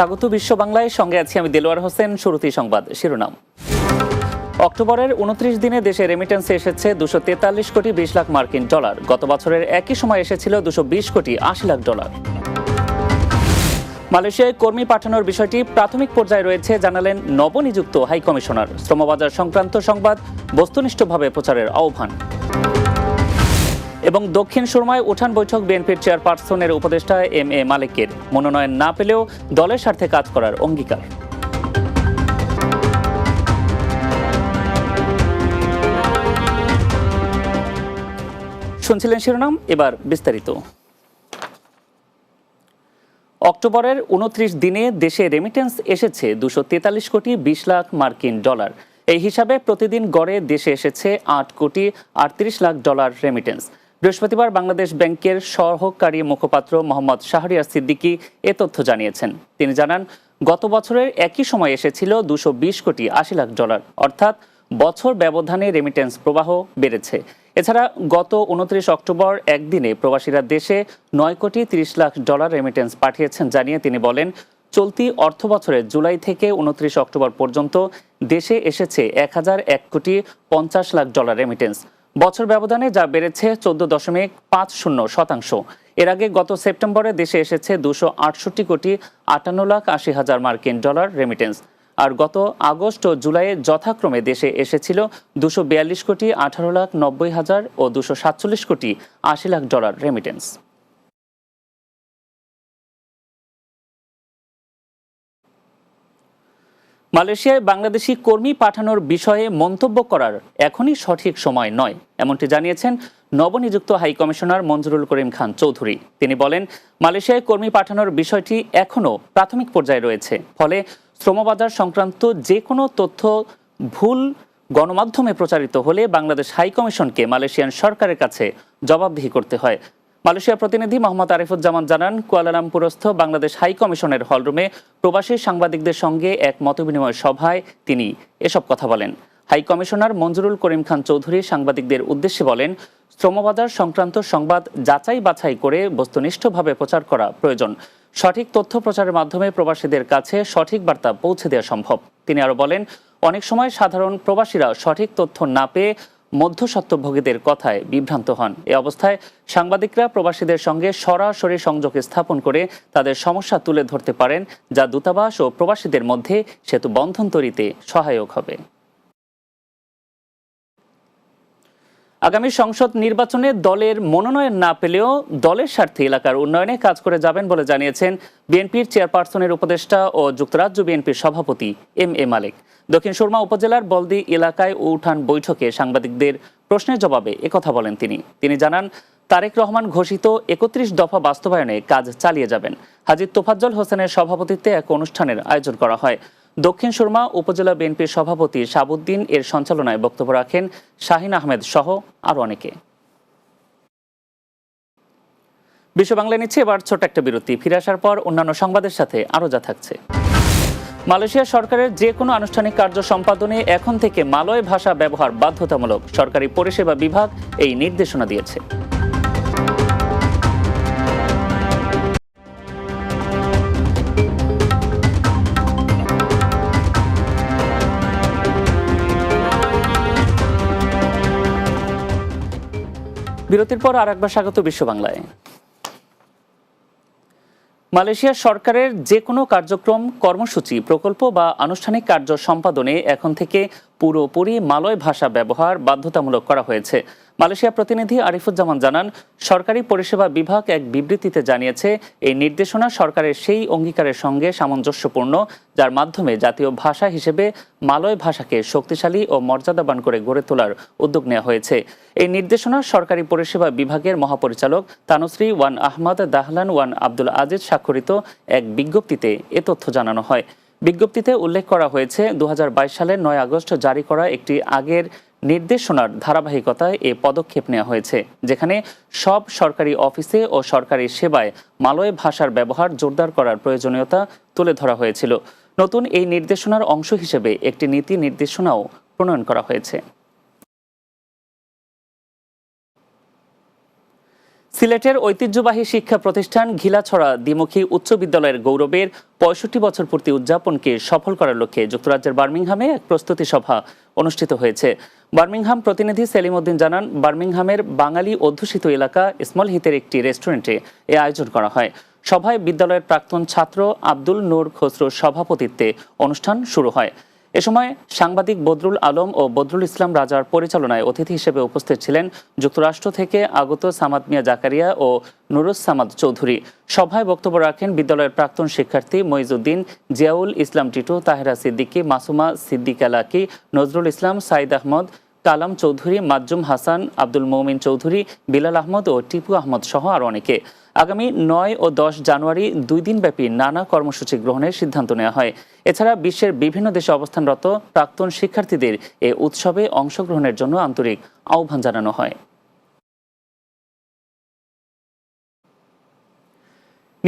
স্বাগত বিশ্ব বাংলায় সঙ্গে আছি আমি দেলোয়ার হোসেন, শুরুতেই সংবাদ শিরোনাম। অক্টোবরের উনত্রিশ দিনে দেশে রেমিটেন্সে এসেছে দুশো তেতাল্লিশ কোটি বিশ লাখ মার্কিন ডলার। গত বছরের একই সময় এসেছিল দুশো বিশ কোটি আশি লাখ ডলার। মালয়েশিয়ায় কর্মী পাঠানোর বিষয়টি প্রাথমিক পর্যায়ে রয়েছে, জানালেন নবনিযুক্ত হাইকমিশনার। শ্রমবাজার সংক্রান্ত সংবাদ, বস্তুনিষ্ঠভাবে প্রচারের আহ্বান। এবং দক্ষিণ সুরমায় উঠান বৈঠক বিএনপির চেয়ারপারসনের উপদেষ্টা এম এ মালিকের। মনোনয়ন না পেলেও দলের স্বার্থে কাজ করার অঙ্গীকার। শুনছিলেন শিরোনাম, এবার বিস্তারিত। অক্টোবরের উনত্রিশ দিনে দেশে রেমিটেন্স এসেছে দুশো তেতাল্লিশ কোটি বিশ লাখ মার্কিন ডলার। এই হিসাবে প্রতিদিন গড়ে দেশে এসেছে আট কোটি আটত্রিশ লাখ ডলার রেমিটেন্স বৃহস্পতিবার বাংলাদেশ ব্যাংকের সহকারী মুখপাত্র মোহাম্মদ শাহরিয়ার সিদ্দিকী এ তথ্য জানিয়েছেন। তিনি জানান, গত বছরের একই সময় এসেছিল দুশো কোটি আশি লাখ ডলার, অর্থাৎ বছর ব্যবধানে রেমিটেন্স প্রবাহ বেড়েছে। এছাড়া গত উনত্রিশ অক্টোবর একদিনে প্রবাসীরা দেশে নয় কোটি তিরিশ লাখ ডলার রেমিটেন্স পাঠিয়েছেন জানিয়ে তিনি বলেন, চলতি অর্থ বছরের জুলাই থেকে উনত্রিশ অক্টোবর পর্যন্ত দেশে এসেছে এক হাজার এক কোটি পঞ্চাশ লাখ ডলার রেমিটেন্স বছর ব্যবধানে যা বেড়েছে চোদ্দ দশমিক পাঁচ শূন্য শতাংশ। এর আগে গত সেপ্টেম্বরে দেশে এসেছে দুশো আটষট্টি কোটি আটান্ন লাখ আশি হাজার মার্কিন ডলার রেমিটেন্স আর গত আগস্ট ও জুলাইয়ে যথাক্রমে দেশে এসেছিল দুশো কোটি আঠারো লাখ নব্বই হাজার ও দুশো সাতচল্লিশ কোটি আশি লাখ ডলার রেমিটেন্স মালয়েশিয়ায় বাংলাদেশি কর্মী পাঠানোর বিষয়ে মন্তব্য করার এখনই সঠিক সময় নয়, এমনটি জানিয়েছেন নবনিযুক্ত হাই কমিশনার মঞ্জুরুল করিম খান চৌধুরী। তিনি বলেন, মালয়েশিয়ায় কর্মী পাঠানোর বিষয়টি এখনও প্রাথমিক পর্যায়ে রয়েছে, ফলে শ্রমবাজার সংক্রান্ত যে কোনো তথ্য ভুল গণমাধ্যমে প্রচারিত হলে বাংলাদেশ হাইকমিশনকে মালয়েশিয়ান সরকারের কাছে জবাবদিহি করতে হয়। মালয়েশিয়ার প্রতিনিধি মোহাম্মদ আরিফুজ্জামান জানান কুয়ালালামপুরস্থ বাংলাদেশ হাই কমিশনের হলরুমে প্রবাসী সাংবাদিকদের সঙ্গে এক মতবিনিময় সভায় তিনি এসব কথা বলেন। হাই কমিশনার মঞ্জুরুল করিম খান চৌধুরী সাংবাদিকদের উদ্দেশ্যে বলেন, শ্রমবাজার সংক্রান্ত সংবাদ যাচাই বাছাই করে বস্তুনিষ্ঠভাবে প্রচার করা প্রয়োজন। সঠিক তথ্য প্রচারের মাধ্যমে প্রবাসীদের কাছে সঠিক বার্তা পৌঁছে দেওয়া সম্ভব। তিনি আরও বলেন, অনেক সময় সাধারণ প্রবাসীরা সঠিক তথ্য না পেয়ে মধ্যস্বত্বভোগীদের কথায় বিভ্রান্ত হন। এ অবস্থায় সাংবাদিকরা প্রবাসীদের সঙ্গে সরাসরি সংযোগ স্থাপন করে তাদের সমস্যা তুলে ধরতে পারেন, যা দূতাবাস ও প্রবাসীদের মধ্যে সেতু বন্ধন তৈরিতে সহায়ক হবে। আগামী সংসদ নির্বাচনে দলের মনোনয়ন না পেলেও দলের স্বার্থে এলাকার উন্নয়নে কাজ করে যাবেন বলে জানিয়েছেন বিএনপির চেয়ারপারসনের উপদেষ্টা ও যুক্তরাজ্য বিএনপির সভাপতি এম এ মালিক। দক্ষিণ সুরমা উপজেলার বলদি এলাকায় উঠান বৈঠকে সাংবাদিকদের প্রশ্নের জবাবে একথা বলেন তিনি। তিনি জানান, তারেক রহমান ঘোষিত একত্রিশ দফা বাস্তবায়নে কাজ চালিয়ে যাবেন। হাজি তোফাজ্জল হোসেনের সভাপতিত্বে এক অনুষ্ঠানের আয়োজন করা হয়। দক্ষিণ সুরমা উপজেলা বিএনপির সভাপতি সাবুদ্দিন এর সঞ্চালনায় বক্তব্য রাখেন শাহিন আহমেদ সহ আরও অনেকে। বিশ্ব বাংলায় নিচ্ছে এবার ছোট একটা বিরতি। ফিরে আসার পর অন্যান্য সংবাদের সাথে আরও যা থাকছে। মালয়েশিয়া সরকারের যে কোনো আনুষ্ঠানিক কার্য সম্পাদনে এখন থেকে মালয় ভাষা ব্যবহার বাধ্যতামূলক। সরকারি পরিষেবা বিভাগ এই নির্দেশনা দিয়েছে। বিরতির পর আর একবার স্বাগত বিশ্ব বাংলায় মালয়েশিয়া সরকারের যে কোনো কার্যক্রম, কর্মসূচি, প্রকল্প বা আনুষ্ঠানিক কার্য সম্পাদনে এখন থেকে পুরোপুরি মালয় ভাষা ব্যবহার বাধ্যতামূলক করা হয়েছে। মালয়েশিয়া প্রতিনিধি আরিফুজ্জামান জানান, সরকারি পরিষেবা বিভাগ এক বিবৃতিতে জানিয়েছে, এই নির্দেশনা সরকারের সেই অঙ্গীকারের সঙ্গে সামঞ্জস্যপূর্ণ, যার মাধ্যমে জাতীয় ভাষা হিসেবে মালয় ভাষাকে শক্তিশালী ও মর্যাদাবান করে গড়ে তোলার উদ্যোগ নেওয়া হয়েছে। এই নির্দেশনা সরকারি পরিষেবা বিভাগের মহাপরিচালক Tan Sri Wan Ahmad Dahlan Wan Abdul Aziz স্বাক্ষরিত এক বিজ্ঞপ্তিতে এ তথ্য জানানো হয়। বিজ্ঞপ্তিতে উল্লেখ করা হয়েছে দু হাজার বাইশ সালের নয় আগস্ট জারি করা একটি আগের নির্দেশনার ধারাবাহিকতায় এ পদক্ষেপ নেওয়া হয়েছে, যেখানে সব সরকারি অফিসে ও সরকারি সেবায় মালয় ভাষার ব্যবহার জোরদার করার প্রয়োজনীয়তা তুলে ধরা হয়েছিল। নতুন এই নির্দেশনার অংশ হিসেবে একটি নীতি নির্দেশনাও প্রণয়ন করা হয়েছে। সিলেটের ঐতিহ্যবাহী শিক্ষা প্রতিষ্ঠান ঘিলাছড়া দ্বিমুখী উচ্চ বিদ্যালয়ের গৌরবের পঁয়ষট্টি বছর পূর্তি উদযাপনকে সফল করার লক্ষ্যে যুক্তরাজ্যের বার্মিংহামে এক প্রস্তুতি সভা অনুষ্ঠিত হয়েছে। বার্মিংহাম প্রতিনিধি সেলিম উদ্দিন জানান, বার্মিংহামের বাঙালি অধ্যুষিত এলাকা স্মল হিতের একটি রেস্টুরেন্টে এ আয়োজন করা হয়। সভায় বিদ্যালয়ের প্রাক্তন ছাত্র আব্দুল নূর খসরুর সভাপতিত্বে অনুষ্ঠান শুরু হয়। এ সময় সাংবাদিক বদরুল আলম ও বদরুল ইসলাম রাজার পরিচালনায় অতিথি হিসেবে উপস্থিত ছিলেন যুক্তরাষ্ট্র থেকে আগত সামাদ মিয়া জাকারিয়া ও নুরুস সামাদ চৌধুরী। সভায় বক্তব্য রাখেন বিদ্যালয়ের প্রাক্তন শিক্ষার্থী মইজুদ্দিন জিয়াউল ইসলাম টিটু, তাহেরা সিদ্দিকী, মাসুমা সিদ্দিক আলাকি নজরুল ইসলাম, সাইদ আহমদ কালাম চৌধুরী মাজুম হাসান, আব্দুল মৌমিন চৌধুরী, বিলাল আহমদ ও টিপু আহমদ সহ আর অনেকে। আগামী নয় ও দশ জানুয়ারি দুই দিনব্যাপী নানা কর্মসূচি গ্রহণের সিদ্ধান্ত নেওয়া হয়। এছাড়া বিশ্বের বিভিন্ন দেশে অবস্থানরত প্রাক্তন শিক্ষার্থীদের এ উৎসবে অংশগ্রহণের জন্য আন্তরিক আহ্বান জানানো হয়।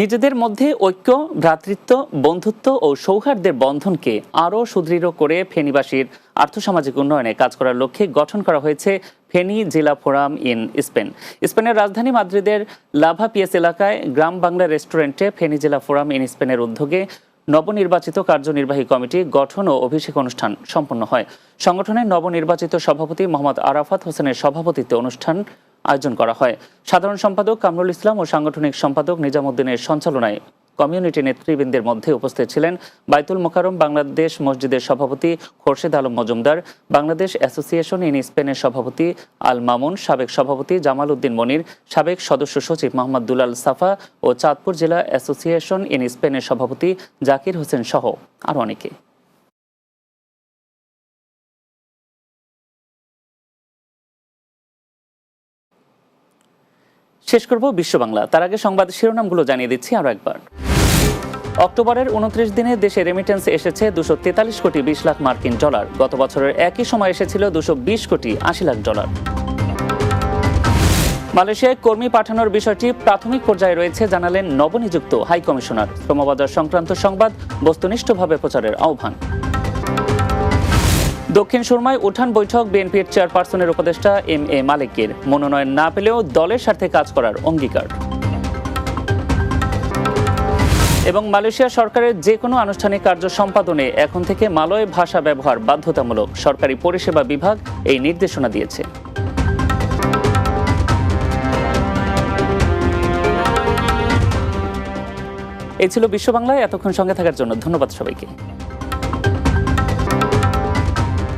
নিজেদের মধ্যে ঐক্য, ভ্রাতৃত্ব, বন্ধুত্ব ও সৌহার্দ্যের বন্ধনকে আরও সুদৃঢ় করে ফেনীবাসীর আর্থসামাজিক উন্নয়নে কাজ করার লক্ষ্যে গঠন করা হয়েছে ফেনী জেলা ফোরাম ইন স্পেন। স্পেনের রাজধানী মাদ্রিদের লাভা পিএস এলাকায় গ্রাম বাংলা রেস্টুরেন্টে ফেনী জেলা ফোরাম ইন স্পেনের উদ্যোগে নবনির্বাচিত কার্যনির্বাহী কমিটি গঠন ও অভিষেক অনুষ্ঠান সম্পন্ন হয়। সংগঠনের নবনির্বাচিত সভাপতি মোহাম্মদ আরাফাত হোসেনের সভাপতিত্বে অনুষ্ঠান আয়োজন করা হয়। সাধারণ সম্পাদক কামরুল ইসলাম ও সাংগঠনিক সম্পাদক নিজামুদ্দিনের সঞ্চালনায় কমিউনিটি নেতৃবৃন্দের মধ্যে উপস্থিত ছিলেন বাইতুল মোকারম বাংলাদেশ মসজিদের সভাপতি খোরশেদ আলম মজুমদার, বাংলাদেশ অ্যাসোসিয়েশন ইন স্পেনের সভাপতি আল মামুন, সাবেক সভাপতি জামাল উদ্দিন মনির, সাবেক সদস্য সচিব মোহাম্মদ দুলাল সাফা ও চাঁদপুর জেলা অ্যাসোসিয়েশন ইন স্পেনের সভাপতি জাকির হোসেন সহ আরও অনেকে। শেষ করব বিশ্ব বাংলা। তার আগে সংবাদ শিরোনামগুলো জানিয়ে দিচ্ছি আরও একবার। অক্টোবরের উনত্রিশ দিনে দেশে রেমিটেন্স এসেছে দুশো তেতাল্লিশ কোটি বিশ লাখ মার্কিন ডলার। গত বছরের একই সময় এসেছিল দুশো বিশ কোটি আশি লাখ ডলার। মালয়েশিয়ায় কর্মী পাঠানোর বিষয়টি প্রাথমিক পর্যায়ে রয়েছে জানালেন নবনিযুক্ত হাই কমিশনার শ্রমবাজার সংক্রান্ত সংবাদ বস্তুনিষ্ঠভাবে প্রচারের আহ্বান। দক্ষিণ সুরমায় উঠান বৈঠক বিএনপির চেয়ারপারসনের উপদেষ্টা এম এ মালিকের। মনোনয়ন না পেলেও দলের স্বার্থে কাজ করার অঙ্গীকার। এবং মালয়েশিয়া সরকারের যে কোনো আনুষ্ঠানিক কার্য সম্পাদনে এখন থেকে মালয় ভাষা ব্যবহার বাধ্যতামূলক। সরকারি পরিষেবা বিভাগ এই নির্দেশনা দিয়েছে। এই ছিল বিশ্ব বাংলায় এতক্ষণ সঙ্গে থাকার জন্য ধন্যবাদ সবাইকে।